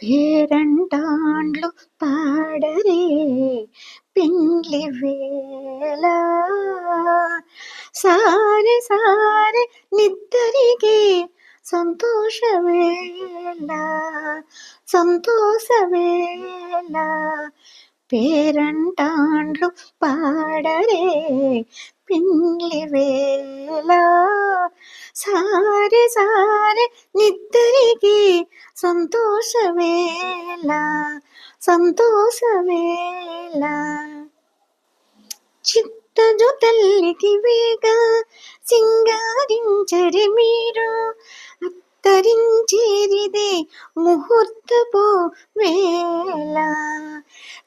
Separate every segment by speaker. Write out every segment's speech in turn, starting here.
Speaker 1: పేరంటాండ్లు పాడరే పిండ్లి వేళ సారి సారి నిద్దరికి సంతోష వేళ సంతోష వేళ పేరంటాండ్లు పాడరే పిండ్లి వేళ సారే సారే నిద్దరికి సంతోష వేళ సంతోష వేళ చిత్తజు తల్లికి వేగ సింగారించరి మీరు అత్తరించేరిదే ముహూర్తపు వేళ.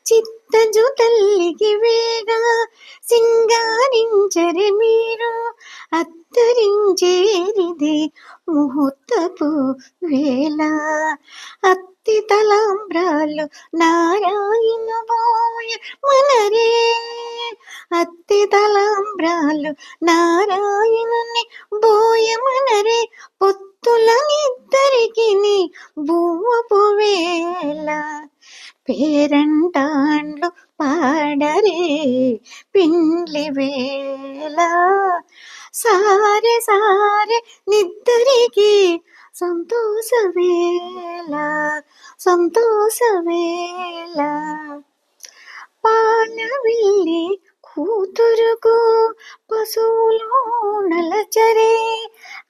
Speaker 1: చిత్తజు తల్లికి వేగ అత్తరించేరిదే ముహూర్తపు వేళ. అత్తి తలాంబ్రాలు నారాయణ బోయ మనరే అత్తి తలాంబ్రాలు నారాయణుని బోయమనరే మనరే పొత్తులనిద్దరికి భూవపు వేళ. పేరంటాండ్లు పాడరే పిండ్లి వేళ. సారే సారే నిద్దరికి సంతోష సంతోషవేళ సంతోష పాలవిల్లి కూతురుకు పశువులు నలచరే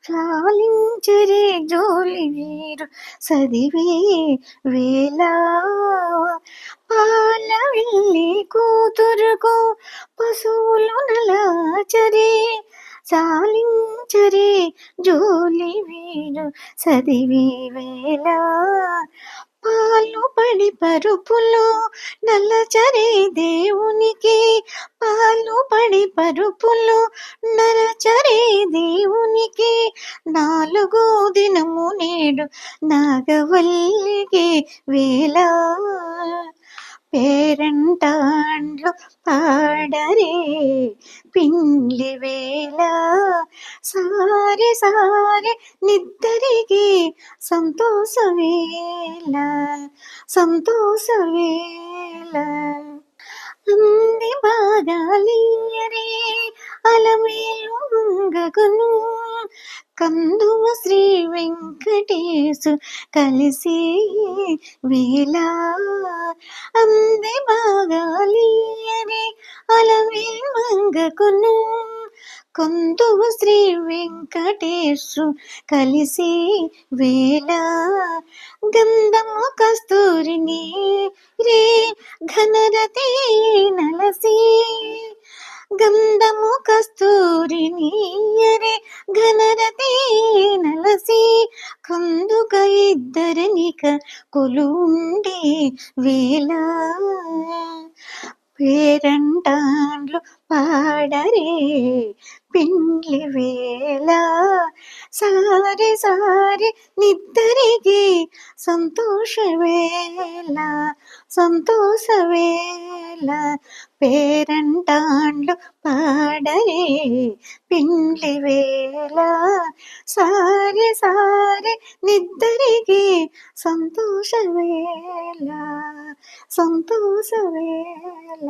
Speaker 1: చాలించరే జోలి వీరు చదివే వేళ పాలవిల్లి కూతురుకు పశువులు నలచరే చాలించరే జోలి వీరు సదివి వేళ. పాలు పడి పరుపులు నల్లచరే దేవునికి. పాలు పడి పరుపులు నరచరే దేవునికి. నాలుగు దినము నేడు నాగవల్లికి వేళ. పండ్లు పాడరే పిండి వేళ సారి సారి నిద్దరికి సంతోషవేళ సంతోషవేళ అంది బాగాలియరే అలమేలు వంగకును కందువ శ్రీ వెంకటేశు కలిసి వేళ అంది బాగాలియరే అలమేలు వంగకును కొందువ శ్రీ వెంకటేశు కలిసి వేళ గంధము కస్తూరిని రే ఘనరతి నలసి గంధము కస్తూరిని రే ఘనరతి నలసి. కందుక ఇద్దరనిక కొలుండి వేళ. పేరంటాండ్లు పాడరే. పిండ్లి వేళ. సారి సారి నిద్దరికి సంతోష వేళ సంతోష వేళ. పేరంటాండ్లు పాడరే పిండ్లి వేళ. సారి సారి నిద్దరికి సంతోష వేళ సంతోష వేళ.